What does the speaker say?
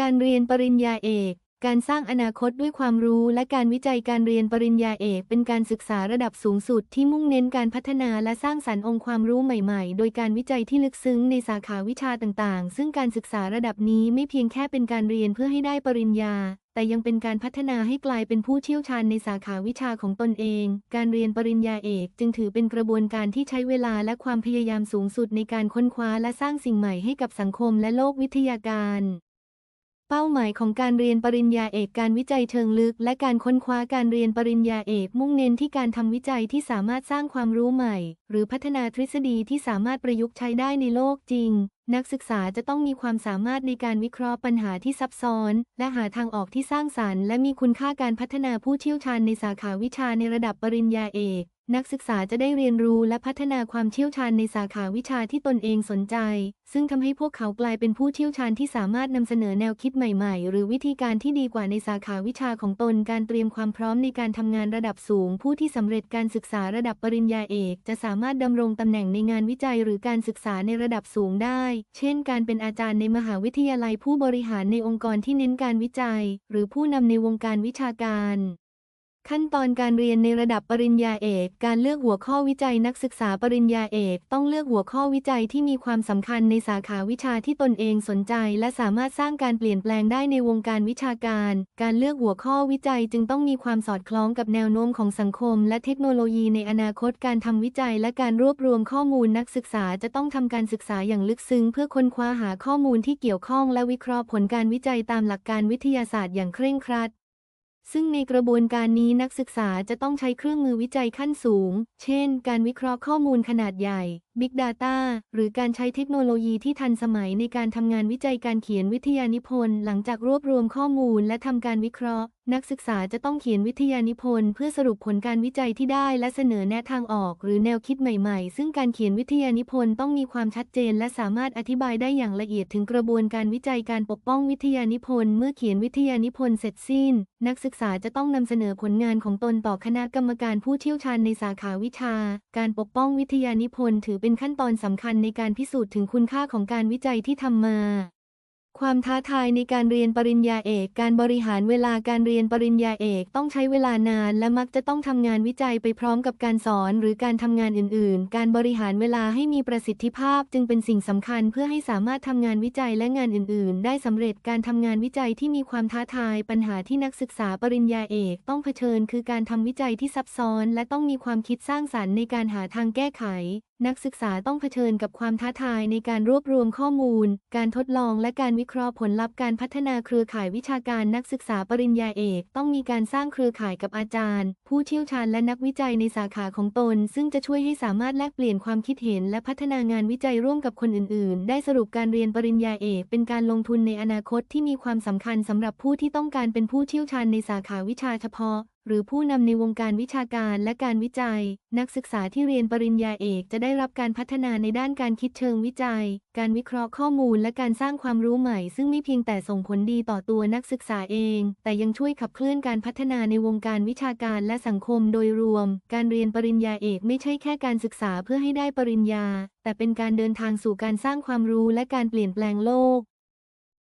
การเรียนปริญญาเอก การสร้างอนาคตด้วยความรู้และการวิจัยการเรียนปริญญาเอกเป็นการศึกษาระดับสูงสุดที่มุ่งเน้นการพัฒนาและสร้างสรรค์องค์ความรู้ใหม่ๆ โดยการวิจัยที่ลึกซึ้งในสาขาวิชาต่างๆ ซึ่งการศึกษาระดับนี้ไม่เพียงแค่เป็นการเรียนเพื่อให้ได้ปริญญา แต่ยังเป็นการพัฒนาให้กลายเป็นผู้เชี่ยวชาญในสาขาวิชาของตนเอง การเรียนปริญญาเอกจึงถือเป็นกระบวนการที่ใช้เวลาและความพยายามสูงสุดในการค้นคว้าและสร้างสิ่งใหม่ให้กับสังคมและโลกวิทยาการ เป้าหมายของการเรียนปริญญาเอกการวิจัยเชิงลึก และการค้นคว้าการเรียนปริญญาเอกมุ่งเน้นที่การทำวิจัยที่สามารถสร้างความรู้ใหม่ หรือพัฒนาทฤษฎีที่สามารถประยุกต์ใช้ได้ในโลกจริง นักศึกษาจะต้องมีความสามารถในการวิเคราะห์ปัญหาที่ซับซ้อน และหาทางออกที่สร้างสรรค์ และมีคุณค่าการพัฒนาผู้เชี่ยวชาญในสาขาวิชาในระดับปริญญาเอก นักศึกษาจะได้เรียนรู้และพัฒนาความเชี่ยวชาญในสาขาวิชาที่ตนเองสนใจ ซึ่งทำให้พวกเขากลายเป็นผู้เชี่ยวชาญที่สามารถนำเสนอแนวคิดใหม่ๆ หรือวิธีการที่ดีกว่าในสาขาวิชาของตน การเตรียมความพร้อมในการทำงานระดับสูง ผู้ที่สำเร็จการศึกษาระดับปริญญาเอก จะสามารถดำรงตำแหน่งในงานวิจัยหรือการศึกษาในระดับสูงได้ เช่น การเป็นอาจารย์ในมหาวิทยาลัยผู้บริหารในองค์กรที่เน้นการวิจัย หรือผู้นำในวงการวิชาการ ขั้นตอนการเรียนในระดับปริญญาเอก การเลือกหัวข้อวิจัยนักศึกษาปริญญาเอก ต้องเลือกหัวข้อวิจัยที่มีความสำคัญในสาขาวิชาที่ตนเองสนใจ และสามารถสร้างการเปลี่ยนแปลงได้ในวงการวิชาการ การเลือกหัวข้อวิจัยจึงต้องมีความสอดคล้องกับแนวโน้มของสังคม และเทคโนโลยีในอนาคตการทำวิจัย และการรวบรวมข้อมูลนักศึกษาจะต้องทำการศึกษาอย่างลึกซึ้งเพื่อค้นคว้าหาข้อมูลที่เกี่ยวข้อง และวิเคราะห์ผลการวิจัยตามหลักการวิทยาศาสตร์อย่างเคร่งครัด ซึ่งในกระบวนการนี้นักศึกษาจะต้องใช้เครื่องมือวิจัยขั้นสูง เช่น การวิเคราะห์ข้อมูลขนาดใหญ่ Big Data หรือการใช้เทคโนโลยีที่ทันสมัยในการทำงานวิจัยการเขียนวิทยานิพนธ์ หลังจากรวบรวมข้อมูลและทำการวิเคราะห์นักศึกษาจะต้องเขียนวิทยานิพนธ์เพื่อสรุปผลการวิจัยที่ได้และเสนอแนะทางออก หรือแนวคิดใหม่ๆ ซึ่งการเขียนวิทยานิพนธ์ต้องมีความชัดเจน และสามารถอธิบายได้อย่างละเอียดถึงกระบวนการวิจัยการปกป้องวิทยานิพนธ์เมื่อเขียนวิทยานิพนธ์เสร็จสิ้น นักศึกษาจะต้องนำเสนอผลงานของตนต่อคณะกรรมการผู้เชี่ยวชาญในสาขาวิชา การปกป้องวิทยานิพนธ์ถือเป็นขั้นตอนสำคัญในการพิสูจน์ถึงคุณค่าของการวิจัยที่ทำมา ความท้าทายในการเรียนปริญญาเอก การบริหารเวลาการเรียนปริญญาเอกต้องใช้เวลานาน และมักจะต้องทำงานวิจัยไปพร้อมกับการสอน หรือการทำงานอื่น ๆ การบริหารเวลาให้มีประสิทธิภาพ จึงเป็นสิ่งสำคัญเพื่อให้สามารถทำงานวิจัยและงานอื่น ๆ ได้สำเร็จการทำงานวิจัยที่มีความท้าทายปัญหาที่นักศึกษาปริญญาเอกต้องเผชิญ คือการทำวิจัยที่ซับซ้อน และต้องมีความคิดสร้างสรรค์ในการหาทางแก้ไข นักศึกษาต้องเผชิญกับความท้าทายในการรวบรวมข้อมูล การทดลองและการวิเคราะห์ผลลัพธ์การพัฒนาเครือข่ายวิชาการนักศึกษาปริญญาเอก ต้องมีการสร้างเครือข่ายกับอาจารย์ ผู้เชี่ยวชาญและนักวิจัยในสาขาของตน ซึ่งจะช่วยให้สามารถแลกเปลี่ยนความคิดเห็น และพัฒนางานวิจัยร่วมกับคนอื่น ๆ ได้สรุปการเรียนปริญญาเอก เป็นการลงทุนในอนาคตที่มีความสำคัญสำหรับผู้ที่ต้องการเป็นผู้เชี่ยวชาญในสาขาวิชาเฉพาะ หรือผู้นำในวงการวิชาการและการวิจัย นักศึกษาที่เรียนปริญญาเอกจะได้รับการพัฒนาในด้านการคิดเชิงวิจัย การวิเคราะห์ข้อมูลและการสร้างความรู้ใหม่ ซึ่งไม่เพียงแต่ส่งผลดีต่อตัวนักศึกษาเอง แต่ยังช่วยขับเคลื่อนการพัฒนาในวงการวิชาการและสังคมโดยรวม การเรียนปริญญาเอกไม่ใช่แค่การศึกษาเพื่อให้ได้ปริญญา แต่เป็นการเดินทางสู่การสร้างความรู้และการเปลี่ยนแปลงโลก